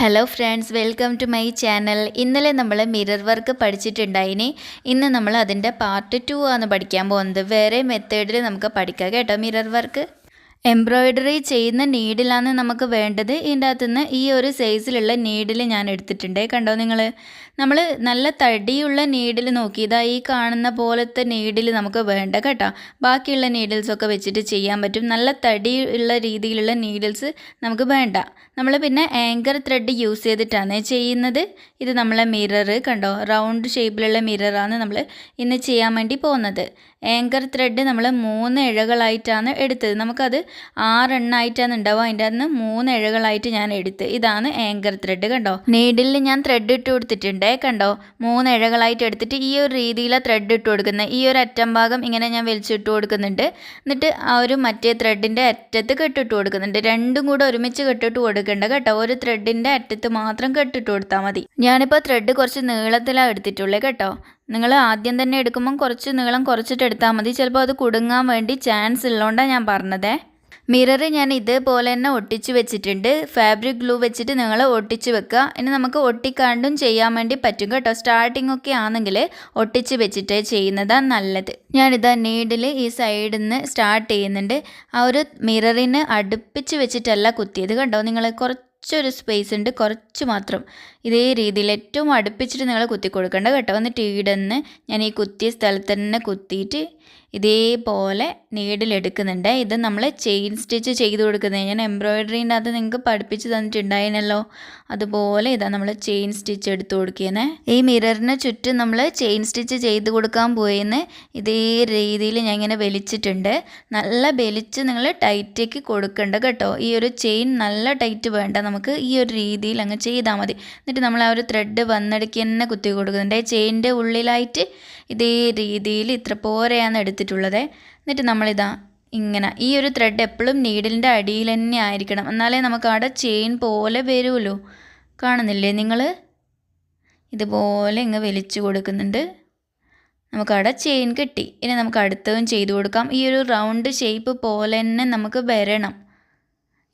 Hello friends welcome to my channel ഇന്നലെ നമ്മൾ mirror work പഠിച്ചിട്ടുണ്ടായിനി. ഇന്ന് നമ്മൾ അതിന്റെ പാർട്ട് ടു ആണ് പഠിക്കാൻ പോകുന്നത്. വേറെ മെത്തേഡിൽ നമുക്ക് പഠിക്കാം കേട്ടോ മിറർ വർക്ക് എംബ്രോയ്ഡറി ചെയ്യുന്ന നീഡിലാണ് നമുക്ക് വേണ്ടത്. ഇതിന്റെ അകത്തുനിന്ന് ഈ ഒരു സൈസിലുള്ള നീഡിൽ ഞാൻ എടുത്തിട്ടുണ്ട്. കണ്ടോ നിങ്ങൾ നമ്മൾ നല്ല തടിയുള്ള നീഡിൽ നോക്കി. ഇതാ ഈ കാണുന്ന പോലത്തെ നീഡിൽ നമുക്ക് വേണ്ട കേട്ടോ. ബാക്കിയുള്ള നീഡിൽസൊക്കെ വെച്ചിട്ട് ചെയ്യാൻ പറ്റും. നല്ല തടിയുള്ള രീതിയിലുള്ള നീഡിൽസ് നമുക്ക് വേണ്ട. നമ്മൾ പിന്നെ ആങ്കർ ത്രെഡ് യൂസ് ചെയ്തിട്ടാണ് ചെയ്യുന്നത്. ഇത് നമ്മളെ മിറർ കണ്ടോ? റൗണ്ട് ഷേപ്പിലുള്ള മിററാണ് നമ്മൾ ഇന്ന് ചെയ്യാൻ വേണ്ടി പോകുന്നത്. ആങ്കർ ത്രെഡ് നമ്മൾ മൂന്ന് ഇഴകളായിട്ടാണ് എടുത്തത്. നമുക്കത് ആറെണ്ണായിട്ടാണ് ഉണ്ടാവുക. അതിന്റെ അന്ന് മൂന്ന് ഇഴകളായിട്ട് ഞാൻ എടുത്ത്. ഇതാണ് ആങ്കർ ത്രെഡ് കണ്ടോ? നീഡിൽ ഞാൻ ത്രെഡ് ഇട്ട് കൊടുത്തിട്ടുണ്ട്. കണ്ടോ? മൂന്ന് ഇഴകളായിട്ട് എടുത്തിട്ട് ഈ ഒരു രീതിയിൽ ത്രെഡ് ഇട്ട് കൊടുക്കുന്നത് ഈ ഒരു അറ്റം ഭാഗം ഇങ്ങനെ ഞാൻ വലിച്ചിട്ട് കൊടുക്കുന്നുണ്ട്. എന്നിട്ട് ആ ഒരു മറ്റേ ത്രെഡിന്റെ അറ്റത്ത് കെട്ടിട്ട് കൊടുക്കുന്നുണ്ട്. രണ്ടും കൂടെ ഒരുമിച്ച് കെട്ടിട്ട് കൊടുക്കേണ്ട കേട്ടോ. ഒരു ത്രെഡിന്റെ അറ്റത്ത് മാത്രം കെട്ടിട്ട് കൊടുത്താൽ മതി. ഞാനിപ്പോൾ ത്രെഡ് കുറച്ച് നീളത്തിലാണ് എടുത്തിട്ടുള്ളത് കേട്ടോ. നിങ്ങൾ ആദ്യം തന്നെ എടുക്കുമ്പം കുറച്ച് നീളം കുറച്ചിട്ട് എടുത്താൽ മതി. ചിലപ്പോൾ അത് കുടുങ്ങാൻ വേണ്ടി ചാൻസ് ഉള്ളതുകൊണ്ടാണ് ഞാൻ പറഞ്ഞതേ. മിറർ ഞാൻ ഇതേപോലെ തന്നെ ഒട്ടിച്ച് വെച്ചിട്ടുണ്ട്. ഫാബ്രിക് ഗ്ലൂ വെച്ചിട്ട് നിങ്ങൾ ഒട്ടിച്ച് വെക്കുക. ഇനി നമുക്ക് ഒട്ടിക്കാണ്ടും ചെയ്യാൻ വേണ്ടി പറ്റും കേട്ടോ. സ്റ്റാർട്ടിംഗ് ഒക്കെ ആണെങ്കിൽ ഒട്ടിച്ച് വെച്ചിട്ട് ചെയ്യുന്നതാണ് നല്ലത്. ഞാനിതാ നീഡിൽ ഈ സൈഡിൽ നിന്ന് സ്റ്റാർട്ട് ചെയ്യുന്നുണ്ട്. ആ ഒരു മിററിന് അടുപ്പിച്ച് വെച്ചിട്ടല്ല കുത്തിയത് കണ്ടോ നിങ്ങൾ കുറച്ചൊരു സ്പേസ് ഉണ്ട്. കുറച്ച് മാത്രം. ഇതേ രീതിയിൽ ഏറ്റവും അടുപ്പിച്ചിട്ട് നിങ്ങൾ കുത്തി കൊടുക്കേണ്ട കേട്ടോ. എന്നിട്ട് ഈടന്ന് ഞാൻ ഈ കുത്തിയ സ്ഥലത്ത് തന്നെ കുത്തിയിട്ട് ഇതേപോലെ നീഡിലെടുക്കുന്നുണ്ട് ഇത് നമ്മൾ ചെയിൻ സ്റ്റിച്ച് ചെയ്ത് കൊടുക്കുന്നത്. ഞാൻ എംബ്രോയിഡറീന്റെ അത് നിങ്ങൾക്ക് പഠിപ്പിച്ച് തന്നിട്ടുണ്ടായിരുന്നല്ലോ അതുപോലെ ഇതാ നമ്മൾ ചെയിൻ സ്റ്റിച്ച് എടുത്ത് കൊടുക്കുന്നത് ഈ മിററിന് ചുറ്റും നമ്മൾ ചെയിൻ സ്റ്റിച്ച് ചെയ്ത് കൊടുക്കാൻ പോയെന്ന് ഇതേ രീതിയിൽ ഞാൻ ഇങ്ങനെ വലിച്ചിട്ടുണ്ട്. നല്ല വലിച്ച് നിങ്ങൾ ടൈറ്റേക്ക് കൊടുക്കണ്ട കേട്ടോ. ഈ ഒരു ചെയിൻ നല്ല ടൈറ്റ് വേണ്ട. നമുക്ക് ഈ ഒരു രീതിയിൽ അങ്ങ് ചെയ്താൽ മതി. എന്നിട്ട് നമ്മൾ ആ ഒരു ത്രെഡ് വന്നെടുക്കി തന്നെ കുത്തി കൊടുക്കുന്നുണ്ട് ചെയിന്റെ ഉള്ളിലായിട്ട് ഇതേ രീതിയിൽ ഇത്ര പോരെയാണ് എടുത്തിട്ടുള്ളത്. എന്നിട്ട് നമ്മളിതാ ഇങ്ങനെ ഈ ഒരു ത്രെഡ് എപ്പോഴും നീഡിലിന്റെ അടിയിൽ തന്നെ ആയിരിക്കണം. എന്നാലേ നമുക്ക് അവിടെ ചെയിൻ പോലെ വരുമല്ലോ കാണുന്നില്ലേ നിങ്ങൾ ഇതുപോലെ ഇങ്ങ് വലിച്ചു കൊടുക്കുന്നുണ്ട്. നമുക്കവിടെ ചെയിൻ കിട്ടി. ഇനി നമുക്ക് അടുത്തതും ചെയ്തു കൊടുക്കാം. ഈ ഒരു റൗണ്ട് ഷേപ്പ് പോലെ തന്നെ നമുക്ക് വരണം.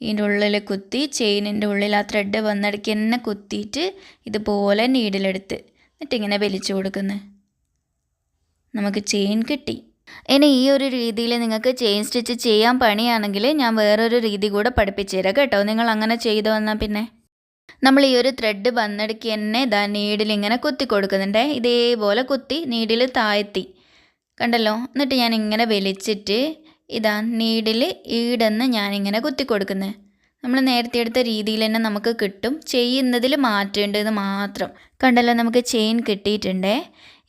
ഇതിന്റെ ഉള്ളിൽ കുത്തി ചെയിനിന്റെ ഉള്ളിൽ ആ ത്രെഡ് വന്നിടയ്ക്ക് തന്നെ കുത്തിയിട്ട് ഇതുപോലെ നീഡിലെടുത്ത് എന്നിട്ട് ഇങ്ങനെ വലിച്ചു കൊടുക്കുന്നു. നമുക്ക് ചെയിൻ കിട്ടി. ഇനി ഈ ഒരു രീതിയിൽ നിങ്ങൾക്ക് ചെയിൻ സ്റ്റിച്ച് ചെയ്യാൻ പണിയാണെങ്കിൽ ഞാൻ വേറൊരു രീതി കൂടെ പഠിപ്പിച്ചു തരാം കേട്ടോ. നിങ്ങൾ അങ്ങനെ ചെയ്തു വന്നാൽ പിന്നെ. നമ്മൾ ഈ ഒരു ത്രെഡ് വന്നെടുക്കി തന്നെ ഇതാ നീഡിൽ ഇങ്ങനെ കുത്തി കൊടുക്കുന്നുണ്ടേ. ഇതേപോലെ കുത്തി നീഡിൽ താഴ്ത്തി. കണ്ടല്ലോ? എന്നിട്ട് ഞാൻ ഇങ്ങനെ വലിച്ചിട്ട് ഇതാ നീഡിൽ ഈടെന്ന് ഞാനിങ്ങനെ കുത്തി കൊടുക്കുന്നത് നമ്മൾ നേരത്തെ എടുത്ത രീതിയിൽ തന്നെ നമുക്ക് കിട്ടും. ചെയ്യുന്നതിൽ മാറ്റേണ്ടത് മാത്രം. കണ്ടല്ലോ നമുക്ക് ചെയിൻ കിട്ടിയിട്ടുണ്ടേ.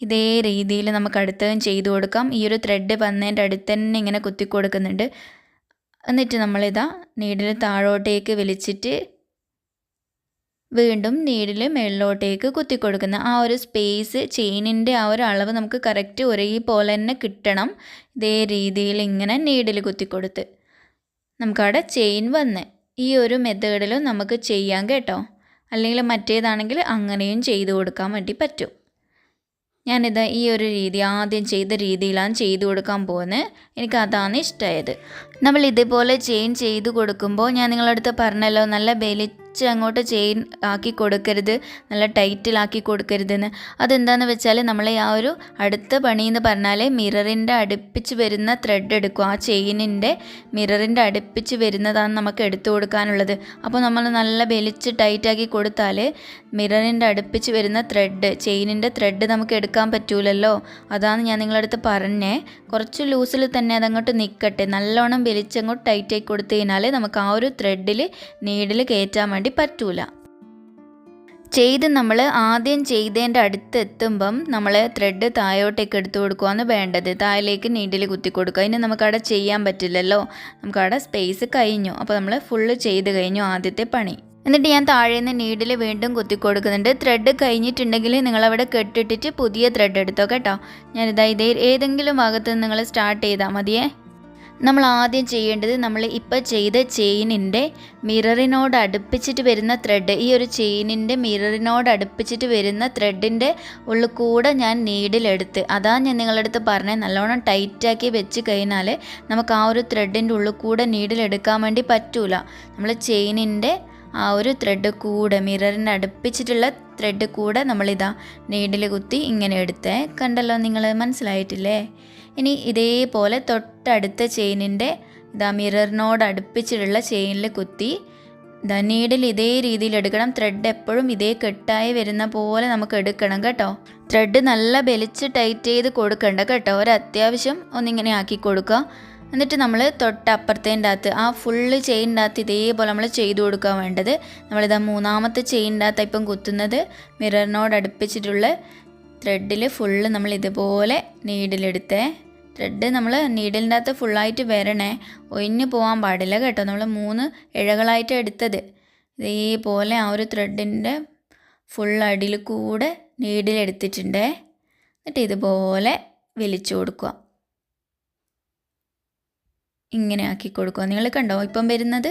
ഇതേ രീതിയിൽ നമുക്ക് അടുത്തതും ചെയ്തു കൊടുക്കാം. ഈ ഒരു ത്രെഡ് വന്നതിന്റെ അടുത്ത് തന്നെ ഇങ്ങനെ കുത്തി കൊടുക്കുന്നുണ്ട് എന്നിട്ട് നമ്മളിതാ നീഡിൽ താഴോട്ടേക്ക് വലിച്ചിട്ട് വീണ്ടും നീഡിൽ കുത്തി കൊടുക്കുന്ന ആ ഒരു സ്പേസ് ചെയിനിന്റെ ആ ഒരു അളവ് നമുക്ക് കറക്റ്റ് ഒരേപോലെ തന്നെ കിട്ടണം ഇതേ രീതിയിൽ ഇങ്ങനെ നീഡിൽ കുത്തി കൊടുത്ത് നമുക്കവിടെ ചെയിൻ വന്ന് ഈ ഒരു മെത്തേഡിലും നമുക്ക് ചെയ്യാം കേട്ടോ. അല്ലെങ്കിൽ മറ്റേതാണെങ്കിൽ അങ്ങനെയും ചെയ്തു കൊടുക്കാൻ വേണ്ടി പറ്റും. ഞാനിത് ഈ ഒരു രീതി ആദ്യം ചെയ്ത രീതിയിലാണ് ചെയ്തു കൊടുക്കാൻ പോകുന്നത്. എനിക്ക് അതാണ് ഇഷ്ടമായത്. നമ്മൾ ഇതേപോലെ ചെയിൻ ചെയ്ത് കൊടുക്കുമ്പോൾ ഞാൻ നിങ്ങളടുത്ത് പറഞ്ഞല്ലോ നല്ല ബലിച്ച് അങ്ങോട്ട് ചെയിൻ ആക്കി കൊടുക്കരുത് നല്ല ടൈറ്റിലാക്കി കൊടുക്കരുതെന്ന്. അതെന്താണെന്ന് വെച്ചാൽ നമ്മൾ ആ ഒരു അടുത്ത പണി എന്ന് പറഞ്ഞാൽ മിററിന്റെ അടുപ്പിച്ച് വരുന്ന ത്രെഡ് എടുക്കും. ആ ചെയിനിന്റെ മിററിന്റെ അടുപ്പിച്ച് വരുന്നതാണ് നമുക്ക് എടുത്തു കൊടുക്കാനുള്ളത്. അപ്പോൾ നമ്മൾ നല്ല വലിച്ച് ടൈറ്റാക്കി കൊടുത്താൽ മിററിന്റെ അടുപ്പിച്ച് വരുന്ന ത്രെഡ് ചെയിനിന്റെ ത്രെഡ് നമുക്ക് എടുക്കാൻ പറ്റൂലല്ലോ. അതാണ് ഞാൻ നിങ്ങളടുത്ത് പറഞ്ഞേ. കുറച്ച് ലൂസിൽ തന്നെ അതങ്ങോട്ട് നിൽക്കട്ടെ നല്ലോണം വലിച്ചങ്ങോട്ട് ടൈറ്റാക്കി കൊടുത്തു കഴിഞ്ഞാൽ നമുക്ക് ആ ഒരു ത്രെഡിൽ നീഡിൽ കയറ്റാൻ വേണ്ടി പറ്റൂല ചെയ്ത് നമ്മൾ ആദ്യം ചെയ്തതിന്റെ അടുത്ത് എത്തുമ്പം നമ്മൾ ത്രെഡ് താഴോട്ടേക്ക് എടുത്തു കൊടുക്കുകയാണ് വേണ്ടത്. താഴേക്ക് നീഡിൽ കുത്തി കൊടുക്കുക ഇനി നമുക്കവിടെ ചെയ്യാൻ പറ്റില്ലല്ലോ. നമുക്കവിടെ സ്പേസ് കഴിഞ്ഞു. അപ്പോൾ നമ്മൾ ഫുള്ള് ചെയ്ത് കഴിഞ്ഞു ആദ്യത്തെ പണി. എന്നിട്ട് ഞാൻ താഴെ നിന്ന് നീഡിൽ വീണ്ടും കുത്തി കൊടുക്കുന്നുണ്ട് ത്രെഡ് കഴിഞ്ഞിട്ടുണ്ടെങ്കിൽ നിങ്ങളവിടെ കെട്ടിട്ടിട്ട് പുതിയ ത്രെഡ് എടുത്തോ കേട്ടോ. ഞാനിതാ ഇതേ ഏതെങ്കിലും ഭാഗത്ത് നിങ്ങൾ സ്റ്റാർട്ട് ചെയ്താൽ മതിയേ. നമ്മൾ ആദ്യം ചെയ്യേണ്ടത് നമ്മൾ ഇപ്പോൾ ചെയ്ത ചെയിനിന്റെ മിററിനോട് അടുപ്പിച്ചിട്ട് വരുന്ന ത്രെഡ് ഈ ഒരു ചെയിനിന്റെ മിററിനോട് അടുപ്പിച്ചിട്ട് വരുന്ന ത്രെഡിന്റെ ഉള്ളിൽ കൂടെ ഞാൻ നീഡിലെടുത്ത് അതാണ് ഞാൻ നിങ്ങളുടെ അടുത്ത് പറഞ്ഞത് നല്ലോണം ടൈറ്റാക്കി വെച്ച് കഴിഞ്ഞാൽ നമുക്ക് ആ ഒരു ത്രെഡിന്റെ ഉള്ളിൽ കൂടെ നീഡിലെടുക്കാൻ വേണ്ടി പറ്റൂല. നമ്മൾ ചെയിനിന്റെ ആ ഒരു ത്രെഡ് കൂടെ മിററിന് അടുപ്പിച്ചിട്ടുള്ള ത്രെഡ് കൂടെ നമ്മളിതാ നീഡിൽ കുത്തി ഇങ്ങനെ എടുത്തേ. കണ്ടല്ലോ നിങ്ങൾ മനസ്സിലായിട്ടില്ലേ? ഇനി ഇതേപോലെ തൊട്ടടുത്ത ചെയിനിന്റെ ഇതാ മിററിനോട് അടുപ്പിച്ചിട്ടുള്ള ചെയിനിൽ കുത്തി ഇതാ നീഡിൽ ഇതേ രീതിയിൽ എടുക്കണം. ത്രെഡ് എപ്പോഴും ഇതേ കെട്ടായി വരുന്ന പോലെ നമുക്ക് എടുക്കണം കേട്ടോ. ത്രെഡ് നല്ല ബലിച്ച് ടൈറ്റ് ചെയ്ത് കൊടുക്കണ്ട കേട്ടോ. ഒരു അത്യാവശ്യം ഒന്നിങ്ങനെ ആക്കി കൊടുക്കുക. എന്നിട്ട് നമ്മൾ തൊട്ടപ്പുറത്തേന്റെ അകത്ത് ആ ഫുള്ള് ചെയിന്റെ അകത്ത് ഇതേപോലെ നമ്മൾ ചെയ്തു കൊടുക്കാൻ വേണ്ടത്. നമ്മളിതാ മൂന്നാമത്തെ ചെയിന്റെ അകത്ത് ഇപ്പം കുത്തുന്നത്. മിററിനോട് അടുപ്പിച്ചിട്ടുള്ള ത്രെഡിൽ ഫുള്ള് നമ്മൾ ഇതുപോലെ നീഡിലെടുത്തേ ത്രെഡ് നമ്മൾ നീഡിലിന്റെ അകത്ത് ഫുള്ളായിട്ട് വരണേ. ഒഴിഞ്ഞു പോകാൻ പാടില്ല കേട്ടോ. നമ്മൾ മൂന്ന് ഇഴകളായിട്ട് എടുത്തത്. ഇതേപോലെ ആ ഒരു ത്രെഡിന്റെ ഫുൾ അടിയിൽ കൂടെ നീഡിലെടുത്തിട്ടുണ്ടേ എന്നിട്ട് ഇതുപോലെ വലിച്ചു കൊടുക്കുക. ഇങ്ങനെ ആക്കി കൊടുക്കുക നിങ്ങൾ കണ്ടോ? ഇപ്പം വരുന്നത്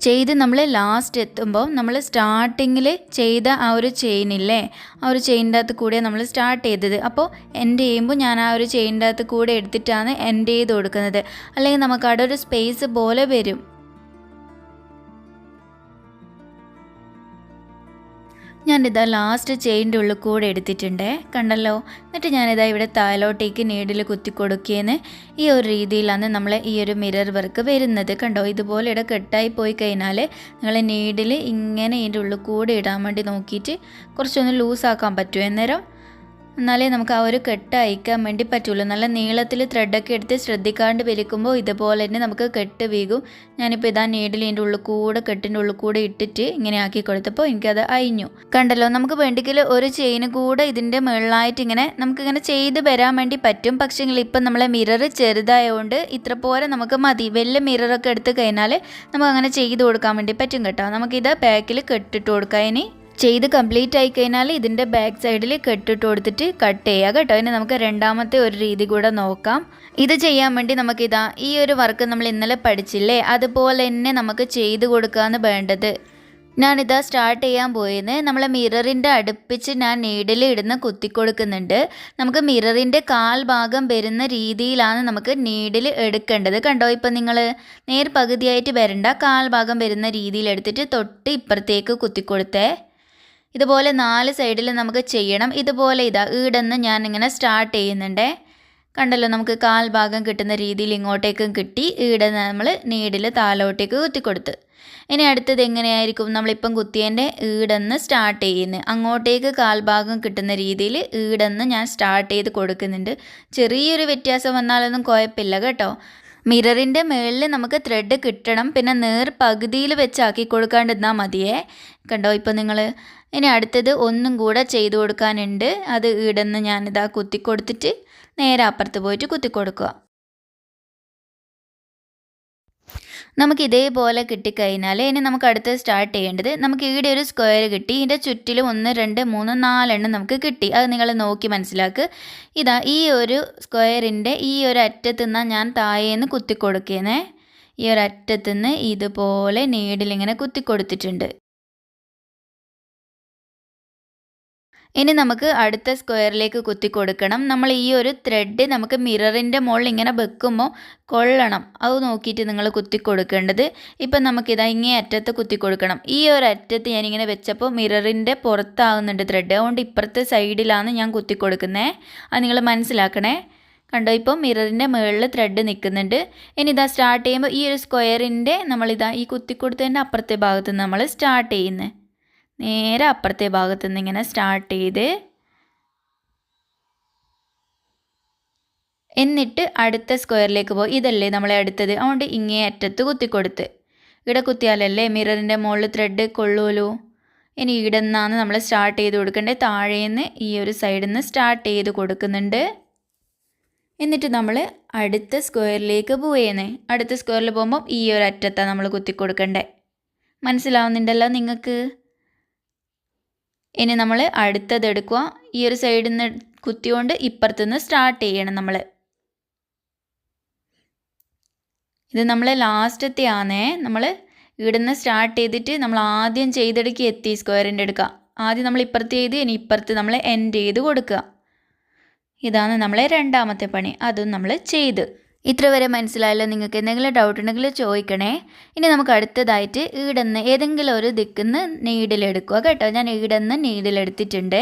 ചെയ്ത് നമ്മൾ ലാസ്റ്റ് എത്തുമ്പോൾ നമ്മൾ സ്റ്റാർട്ടിങ്ങിൽ ചെയ്ത ആ ഒരു ചെയിനില്ലേ ആ ഒരു ചെയിന്റെ അകത്ത് കൂടെ നമ്മൾ സ്റ്റാർട്ട് ചെയ്തത്. അപ്പോൾ എൻഡ് ചെയ്യുമ്പോൾ ഞാൻ ആ ഒരു ചെയിന്റെ അകത്ത് കൂടെ എടുത്തിട്ടാണ് എൻഡ് ചെയ്ത് കൊടുക്കുന്നത്. അല്ലെങ്കിൽ നമുക്ക് അവിടെ ഒരു സ്പേസ് പോലെ വരും. ഞാനിതാ ലാസ്റ്റ് ചെയിന്റെ ഉള്ളിൽ കൂടെ എടുത്തിട്ടുണ്ടേ. കണ്ടല്ലോ? എന്നിട്ട് ഞാനിതാ ഇവിടെ താലോട്ടേക്ക് നീഡിൽ കുത്തി കൊടുക്കുകയെന്ന് ഈ ഒരു രീതിയിലാണ് നമ്മൾ ഈ ഒരു മിറർ വർക്ക് വരുന്നത്. കണ്ടോ? ഇതുപോലെ ഇവിടെ കെട്ടായി പോയി കഴിഞ്ഞാൽ നിങ്ങൾ നീഡിൽ ഇങ്ങനെ ഇതിന്റെ ഉള്ളിൽ കൂടെ ഇടാൻ വേണ്ടി നോക്കിയിട്ട് കുറച്ചൊന്ന് ലൂസാക്കാൻ പറ്റുമോ അന്നേരം എന്നാലേ നമുക്ക് ആ ഒരു കെട്ട് അയക്കാൻ വേണ്ടി പറ്റുള്ളൂ. നല്ല നീളത്തിൽ ത്രെഡൊക്കെ എടുത്ത് ശ്രദ്ധിക്കാണ്ട് വലിക്കുമ്പോൾ ഇതുപോലെ തന്നെ നമുക്ക് കെട്ട് വീകും. ഞാനിപ്പോൾ ഇതാ നീഡിലിന്റെ ഉള്ളിൽ കൂടെ കെട്ടിന്റെ ഉള്ളിൽ കൂടെ ഇട്ടിട്ട് ഇങ്ങനെ ആക്കി കൊടുത്തപ്പോൾ എനിക്കത് അയിഞ്ഞു കണ്ടല്ലോ നമുക്ക് വേണ്ടിക്കൽ ഒരു ചെയിൻ കൂടെ ഇതിന്റെ മുകളിലായിട്ട് ഇങ്ങനെ നമുക്കിങ്ങനെ ചെയ്ത് വരാൻ വേണ്ടി പറ്റും. പക്ഷേ ഇപ്പം നമ്മളെ മിറർ ചെറുതായതുകൊണ്ട് ഇത്ര പോലെ നമുക്ക് മതി. വലിയ മിററൊക്കെ എടുത്ത് കഴിഞ്ഞാൽ നമുക്ക് അങ്ങനെ ചെയ്ത് കൊടുക്കാൻ വേണ്ടി പറ്റും കേട്ടോ. നമുക്കിത് ബാക്കിൽ കെട്ടിട്ട് കൊടുക്കാം. ഇനി ചെയ്ത് കംപ്ലീറ്റ് ആയി കഴിഞ്ഞാൽ ഇതിന്റെ ബാക്ക് സൈഡിൽ കെട്ടിട്ട് കൊടുത്തിട്ട് കട്ട് ചെയ്യുക കേട്ടോ. ഇനി നമുക്ക് രണ്ടാമത്തെ ഒരു രീതി കൂടെ നോക്കാം. ഇത് ചെയ്യാൻ വേണ്ടി നമുക്കിതാ ഈ ഒരു വർക്ക് നമ്മൾ ഇന്നലെ പഠിച്ചില്ലേ? അതുപോലെ തന്നെ നമുക്ക് ചെയ്ത് കൊടുക്കാമെന്ന് വേണ്ടത്. ഞാനിതാ സ്റ്റാർട്ട് ചെയ്യാൻ പോയെന്ന്. നമ്മളെ മിററിന്റെ അടുപ്പിച്ച് ഞാൻ നീഡിൽ ഇടുന്ന കുത്തി കൊടുക്കുന്നുണ്ട്. നമുക്ക് മിററിന്റെ കാൽ ഭാഗം വരുന്ന രീതിയിലാണ് നമുക്ക് നീഡിൽ എടുക്കേണ്ടത്. കണ്ടോ? ഇപ്പം നിങ്ങൾ നേർ പകുതിയായിട്ട് വരണ്ട. കാൽ ഭാഗം വരുന്ന രീതിയിൽ എടുത്തിട്ട് തൊട്ട് ഇപ്പുറത്തേക്ക് കുത്തി കൊടുത്തേ. ഇതുപോലെ നാല് സൈഡിൽ നമുക്ക് ചെയ്യണം. ഇതുപോലെ ഇതാ ഈടെന്ന് ഞാൻ ഇങ്ങനെ സ്റ്റാർട്ട് ചെയ്യുന്നുണ്ടേ. കണ്ടല്ലോ നമുക്ക് കാൽ ഭാഗം കിട്ടുന്ന രീതിയിൽ ഇങ്ങോട്ടേക്കും കിട്ടി. ഈടെ നമ്മൾ നീഡിൽ താലോട്ടേക്ക് കുത്തിക്കൊടുത്ത്. ഇനി അടുത്തത് എങ്ങനെയായിരിക്കും നമ്മളിപ്പം കുത്തിയതിന്റെ ഈടെന്ന് സ്റ്റാർട്ട് ചെയ്യുന്നത്? അങ്ങോട്ടേക്ക് കാൽഭാഗം കിട്ടുന്ന രീതിയിൽ ഈടെന്ന് ഞാൻ സ്റ്റാർട്ട് ചെയ്ത് കൊടുക്കുന്നുണ്ട്. ചെറിയൊരു വ്യത്യാസം വന്നാലൊന്നും കുഴപ്പമില്ല കേട്ടോ. മിററിന്റെ മുകളിൽ നമുക്ക് ത്രെഡ് കിട്ടണം. പിന്നെ നേർ പകുതിയിൽ വെച്ചാക്കി കൊടുക്കാണ്ടിരുന്നാൽ മതിയേ. കണ്ടോ? ഇപ്പോൾ നിങ്ങൾ ഇനി അടുത്തത് ഒന്നും കൂടെ ചെയ്ത് കൊടുക്കാനുണ്ട്. അത് ഇടന്ന് ഞാനിതാ കുത്തി കൊടുത്തിട്ട് നേരെ അപ്പുറത്ത് പോയിട്ട് കുത്തി കൊടുക്കുക നമുക്ക് ഇതേപോലെ കിട്ടിക്കഴിഞ്ഞാൽ ഇനി നമുക്ക് അടുത്ത് സ്റ്റാർട്ട് ചെയ്യേണ്ടത് നമുക്ക് ഈടെ ഒരു സ്ക്വയർ കിട്ടി. ഇതിന്റെ ചുറ്റിലും ഒന്ന് രണ്ട് മൂന്ന് നാലെണ്ണം നമുക്ക് കിട്ടി. അത് നിങ്ങൾ നോക്കി മനസ്സിലാക്കുക ഇതാ ഈ ഒരു സ്ക്വയറിന്റെ ഈ ഒരു അറ്റത്തു നിന്നാണ് ഞാൻ താഴേന്ന് കുത്തി കൊടുക്കുന്നേ ഈ ഒരു അറ്റത്തു നിന്ന് ഇതുപോലെ നീഡിലിങ്ങനെ കുത്തി കൊടുത്തിട്ടുണ്ട് ഇനി നമുക്ക് അടുത്ത സ്ക്വയറിലേക്ക് കുത്തി കൊടുക്കണം നമ്മൾ ഈ ഒരു ത്രെഡ് നമുക്ക് മിററിന്റെ മുകളിൽ ഇങ്ങനെ വെക്കുമ്പോൾ കൊള്ളണം. അത് നോക്കിയിട്ട് നിങ്ങൾ കുത്തി കൊടുക്കേണ്ടത് ഇപ്പം നമുക്കിതാ ഇങ്ങേ അറ്റത്ത് കുത്തി കൊടുക്കണം ഈ ഒരു അറ്റത്ത് ഞാനിങ്ങനെ വെച്ചപ്പോൾ മിററിന്റെ പുറത്താകുന്നുണ്ട് ത്രെഡ് അതുകൊണ്ട് ഇപ്പുറത്തെ സൈഡിലാണ് ഞാൻ കുത്തി കൊടുക്കുന്നത് അത് നിങ്ങൾ മനസ്സിലാക്കണേ. കണ്ടോ? ഇപ്പോൾ മിററിന്റെ മുകളിൽ ത്രെഡ് നിൽക്കുന്നുണ്ട്. ഇനി ഇതാ സ്റ്റാർട്ട് ചെയ്യുമ്പോൾ ഈ ഒരു സ്ക്വയറിന്റെ നമ്മളിതാ ഈ കുത്തി കൊടുത്തതിന്റെ അപ്പുറത്തെ ഭാഗത്ത് നമ്മൾ സ്റ്റാർട്ട് ചെയ്യുന്നത് നേരെ അപ്പുറത്തെ ഭാഗത്ത് നിന്ന് ഇങ്ങനെ സ്റ്റാർട്ട് ചെയ്ത് എന്നിട്ട് അടുത്ത സ്ക്വയറിലേക്ക് പോയി. ഇതല്ലേ നമ്മളെ അടുത്തത്? അതുകൊണ്ട് ഇങ്ങേ അറ്റത്ത് കുത്തിക്കൊടുത്ത്. ഇവിടെ കുത്തിയാലല്ലേ? മിററിന്റെ മുകളിൽ ത്രെഡ് കൊള്ളൂലോ? ഇനി ഇവിടെ നിന്നാണ് നമ്മൾ സ്റ്റാർട്ട് ചെയ്ത് കൊടുക്കേണ്ടത്. താഴേന്ന് ഈ ഒരു സൈഡിൽ നിന്ന് സ്റ്റാർട്ട് ചെയ്ത് കൊടുക്കുന്നുണ്ട്. എന്നിട്ട് നമ്മൾ അടുത്ത സ്ക്വയറിലേക്ക് പോയേന്ന് അടുത്ത സ്ക്വയറിൽ പോകുമ്പോൾ ഈ ഒരു അറ്റത്താണ് നമ്മൾ കുത്തി കൊടുക്കേണ്ടത് മനസ്സിലാവുന്നുണ്ടല്ലോ നിങ്ങൾക്ക്? ഇനി നമ്മൾ അടുത്തത് എടുക്കുക ഈ ഒരു സൈഡിൽ നിന്ന് കുത്തിയോണ്ട് ഇപ്പുറത്തു നിന്ന് സ്റ്റാർട്ട് ചെയ്യണം നമ്മൾ ഇത് നമ്മൾ ലാസ്റ്റത്തെ ആണേ നമ്മൾ ഇവിടുന്ന് സ്റ്റാർട്ട് ചെയ്തിട്ട് നമ്മൾ ആദ്യം ചെയ്തെടുക്കി എത്തി സ്ക്വയറിന്റെ എടുക്കുക ആദ്യം നമ്മൾ ഇപ്പുറത്ത് ചെയ്ത് ഇനി ഇപ്പുറത്ത് നമ്മൾ എൻഡ് ചെയ്ത് കൊടുക്കുക ഇതാണ് നമ്മളെ രണ്ടാമത്തെ പണി. അതും നമ്മൾ ചെയ്ത്. ഇത്ര വരെ മനസ്സിലായല്ലോ. നിങ്ങൾക്ക് എന്തെങ്കിലും ഡൗട്ട് ഉണ്ടെങ്കിൽ ചോദിക്കണേ. ഇനി നമുക്ക് അടുത്തതായിട്ട് ഈടെന്ന് ഏതെങ്കിലും ഒരു ദിക്കുന്ന് നീഡിലെടുക്കുക കേട്ടോ. ഞാൻ ഈടെന്ന് നീഡിലെടുത്തിട്ടുണ്ട്.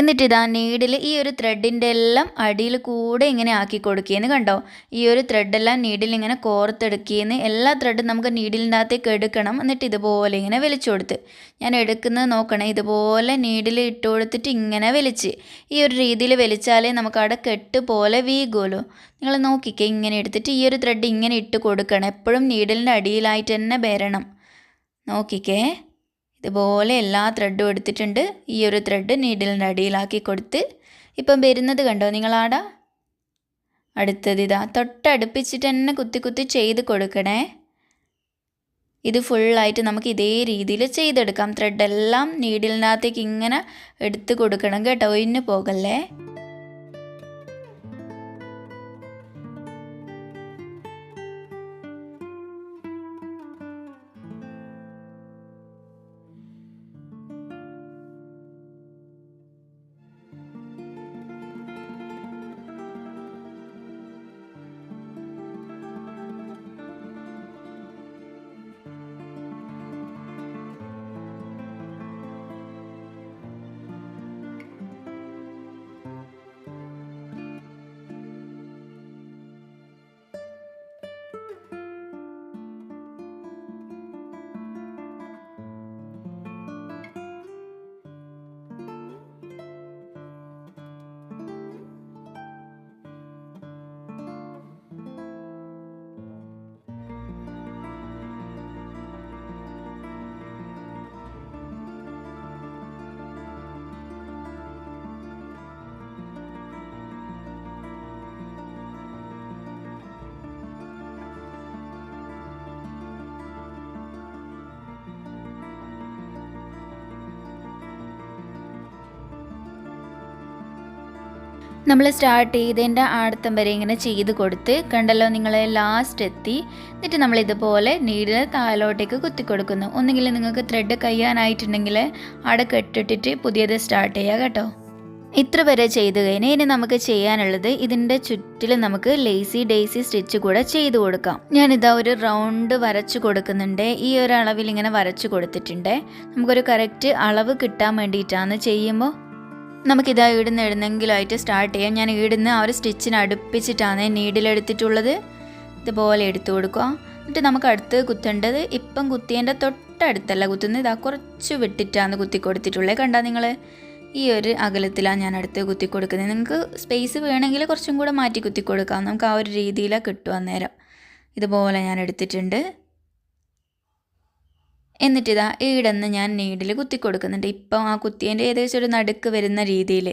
എന്നിട്ട് ഇതാ നീഡിൽ ഈ ഒരു ത്രെഡിന്റെ എല്ലാം അടിയിൽ കൂടെ ഇങ്ങനെ ആക്കി കൊടുക്കുകയെന്ന് കണ്ടോ? ഈ ഒരു ത്രെഡെല്ലാം നീഡിൽ ഇങ്ങനെ കോർത്തെടുക്കുകയെന്ന് എല്ലാ ത്രെഡും നമുക്ക് നീഡിലിന്റെ അകത്തേക്ക് എടുക്കണം. എന്നിട്ട് ഇതുപോലെ ഇങ്ങനെ വലിച്ചു കൊടുത്ത്. ഞാൻ എടുക്കുന്നത് നോക്കണേ. ഇതുപോലെ നീഡിൽ ഇട്ട് കൊടുത്തിട്ട് ഇങ്ങനെ വലിച്ച്. ഈ ഒരു രീതിയിൽ വലിച്ചാലേ നമുക്ക് അവിടെ കെട്ട് പോലെ വീകുമല്ലോ നിങ്ങൾ നോക്കിക്കേ ഇങ്ങനെ എടുത്തിട്ട് ഈ ഒരു ത്രെഡ് ഇങ്ങനെ ഇട്ട് കൊടുക്കണം. എപ്പോഴും നീഡിലിന്റെ അടിയിലായിട്ട് തന്നെ വരണം. നോക്കിക്കേ. ഇതുപോലെ എല്ലാ ത്രെഡും എടുത്തിട്ടുണ്ട്. ഈ ഒരു ത്രെഡ് നീഡിലിന്റെ അടിയിലാക്കി കൊടുത്ത് ഇപ്പം വരുന്നത് കണ്ടോ? നിങ്ങളാടാ? അടുത്തത് ഇതാ. തൊട്ടടുപ്പിച്ചിട്ട് തന്നെ കുത്തി കുത്തി ചെയ്ത് കൊടുക്കണേ. ഇത് ഫുള്ളായിട്ട് നമുക്ക് ഇതേ രീതിയിൽ ചെയ്തെടുക്കാം. ത്രെഡെല്ലാം നീഡിലിനകത്തേക്ക് ഇങ്ങനെ എടുത്ത് കൊടുക്കണം കേട്ടോ. ഇന്ന് പോകല്ലേ? നമ്മൾ സ്റ്റാർട്ട് ചെയ്തതിന്റെ ആടത്തം വരെ ഇങ്ങനെ ചെയ്ത് കൊടുത്ത് കണ്ടല്ലോ നിങ്ങൾ ലാസ്റ്റ് എത്തി. എന്നിട്ട് നമ്മൾ ഇതുപോലെ നീഡിൽ താഴോട്ടേക്ക് കുത്തി കൊടുക്കുന്നു. ഒന്നുകിൽ നിങ്ങൾക്ക് ത്രെഡ് കയ്യാനായിട്ടുണ്ടെങ്കിൽ അവിടെ കെട്ടിട്ടിട്ട് പുതിയത് സ്റ്റാർട്ട് ചെയ്യുക കേട്ടോ. ഇത്ര വരെ ചെയ്തു കഴിഞ്ഞാൽ ഇനി നമുക്ക് ചെയ്യാനുള്ളത് ഇതിന്റെ ചുറ്റിൽ നമുക്ക് ലേസി ഡേസി സ്റ്റിച്ച് കൂടെ ചെയ്തു കൊടുക്കാം. ഞാനിതാ ഒരു റൗണ്ട് വരച്ചു കൊടുക്കുന്നുണ്ട്. ഈ ഒരു അളവിൽ ഇങ്ങനെ വരച്ചു കൊടുത്തിട്ടുണ്ട്. നമുക്കൊരു കറക്റ്റ് അളവ് കിട്ടാൻ വേണ്ടിയിട്ടാണ് ചെയ്യുമ്പോൾ നമുക്കിതാ ഈടുന്ന് എഴുന്നെങ്കിലായിട്ട് സ്റ്റാർട്ട് ചെയ്യാം. ഞാൻ ഈടുന്ന് ആ ഒരു സ്റ്റിച്ചിന് അടുപ്പിച്ചിട്ടാണ് നീഡിലെടുത്തിട്ടുള്ളത് ഇതുപോലെ എടുത്തു കൊടുക്കുക. എന്നിട്ട് നമുക്ക് അടുത്ത് കുത്തേണ്ടത് ഇപ്പം കുത്തിയതിന്റെ തൊട്ടടുത്തല്ല കുത്തുന്നത്. ഇതാ കുറച്ച് വിട്ടിട്ടാണ് കുത്തി കൊടുത്തിട്ടുള്ളത് കണ്ടാ നിങ്ങൾ ഈ ഒരു അകലത്തിലാണ് ഞാൻ അടുത്ത് കുത്തി കൊടുക്കുന്നത്. നിങ്ങൾക്ക് സ്പേസ് വേണമെങ്കിൽ കുറച്ചും കൂടെ മാറ്റി കുത്തി കൊടുക്കാം. നമുക്ക് ആ ഒരു രീതിയിലാണ് കിട്ടും അന്നേരം. ഇതുപോലെ ഞാൻ എടുത്തിട്ടുണ്ട്. എന്നിട്ടിതാ ഈടന്ന് ഞാൻ നീഡിൽ കുത്തി കൊടുക്കുന്നുണ്ട് ഇപ്പം ആ കുത്തിയതിന്റെ ഏകദേശം ഒരു നടുക്ക് വരുന്ന രീതിയിൽ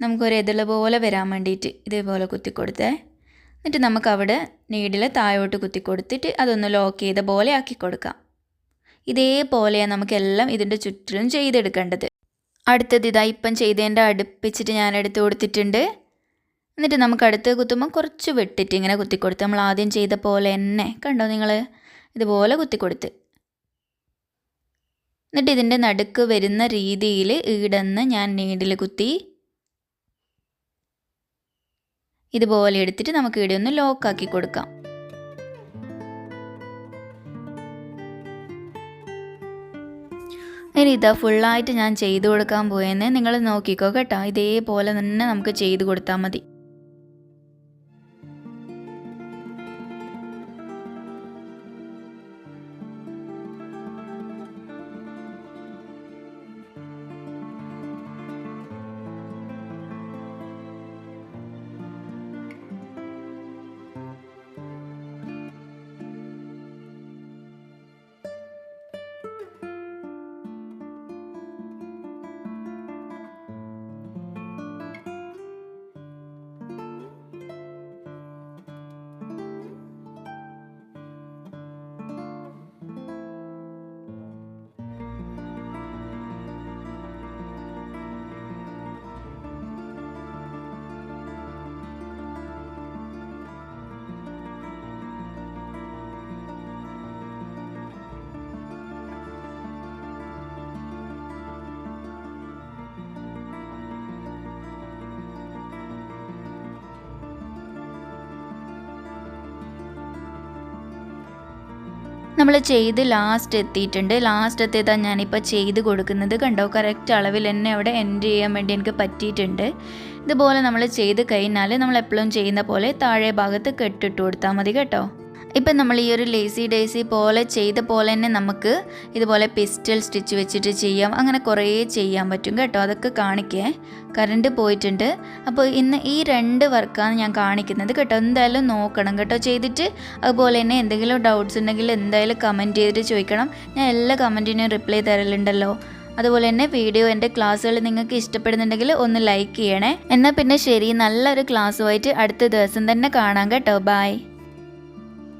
നമുക്കൊരു എതിള പോലെ വരാൻ വേണ്ടിയിട്ട് ഇതേപോലെ കുത്തി കൊടുത്തേ എന്നിട്ട് നമുക്ക് അവിടെ നീഡിൽ താഴോട്ട് കുത്തി കൊടുത്തിട്ട് അതൊന്ന് ലോക്ക് ചെയ്ത പോലെ ആക്കി കൊടുക്കാം. ഇതേപോലെയാണ് നമുക്കെല്ലാം ഇതിന്റെ ചുറ്റിലും ചെയ്തെടുക്കേണ്ടത്. അടുത്തത് ഇതാ ഇപ്പം ചെയ്തതിന്റെ അടുപ്പിച്ചിട്ട് ഞാൻ എടുത്ത് കൊടുത്തിട്ടുണ്ട്. എന്നിട്ട് നമുക്ക് അടുത്ത് കുത്തുമ്പോൾ കുറച്ച് വെട്ടിട്ട് ഇങ്ങനെ കുത്തി കൊടുത്ത് നമ്മൾ ആദ്യം ചെയ്ത പോലെ തന്നെ. കണ്ടോ നിങ്ങൾ ഇതുപോലെ കുത്തി കൊടുത്ത് എന്നിട്ട് ഇതിന്റെ നടുക്ക് വരുന്ന രീതിയിൽ ഈടന്ന് ഞാൻ നീഡിൽ കുത്തി ഇതുപോലെ എടുത്തിട്ട് നമുക്ക് ഇവിടെ ഒന്ന് ലോക്കാക്കി കൊടുക്കാം. ഇനി ഇതാ ഫുള്ളായിട്ട് ഞാൻ ചെയ്തു കൊടുക്കാൻ പോയെന്ന് നിങ്ങൾ നോക്കിക്കോ കേട്ടോ. ഇതേപോലെ തന്നെ നമുക്ക് ചെയ്തു കൊടുത്താൽ മതി. നമ്മൾ ചെയ്ത് ലാസ്റ്റ് എത്തിയിട്ടുണ്ട്. ലാസ്റ്റ് എത്തിയതാണ് ഞാനിപ്പോൾ ചെയ്ത് കൊടുക്കുന്നത്. കണ്ടോ? കറക്റ്റ് അളവിൽ തന്നെ അവിടെ എൻഡ് ചെയ്യാൻ വേണ്ടി എനിക്ക് പറ്റിയിട്ടുണ്ട്. ഇതുപോലെ നമ്മൾ ചെയ്ത് കഴിഞ്ഞാൽ നമ്മൾ എപ്പോഴും ചെയ്യുന്ന പോലെ താഴെ ഭാഗത്ത് കെട്ടിട്ട് കൊടുത്താൽ മതി കേട്ടോ. ഇപ്പം നമ്മൾ ഈ ഒരു ലേസി ഡേസി പോലെ ചെയ്ത പോലെ തന്നെ നമുക്ക് ഇതുപോലെ പിസ്റ്റൽ സ്റ്റിച്ച് വെച്ചിട്ട് ചെയ്യാം. അങ്ങനെ കുറേ ചെയ്യാൻ പറ്റും കേട്ടോ. അതൊക്കെ കാണിക്കേ. കറണ്ട് പോയിട്ടുണ്ട്. അപ്പോൾ ഇന്ന് ഈ രണ്ട് വർക്കാണ് ഞാൻ കാണിക്കുന്നത് കേട്ടോ. എന്തായാലും നോക്കണം കേട്ടോ. ചെയ്തിട്ട് അതുപോലെ തന്നെ എന്തെങ്കിലും ഡൗട്ട്സ് ഉണ്ടെങ്കിൽ എന്തായാലും കമന്റ് ചെയ്തിട്ട് ചോദിക്കണം. ഞാൻ എല്ലാ കമന്റിനും റിപ്ലൈ തരലുണ്ടല്ലോ. അതുപോലെ തന്നെ വീഡിയോ എന്റെ ക്ലാസ്സുകൾ നിങ്ങൾക്ക് ഇഷ്ടപ്പെടുന്നുണ്ടെങ്കിൽ ഒന്ന് ലൈക്ക് ചെയ്യണേ. എന്നാൽ പിന്നെ ശരി. നല്ലൊരു ക്ലാസ്സുമായിട്ട് അടുത്ത ദിവസം തന്നെ കാണാം കേട്ടോ. ബായ്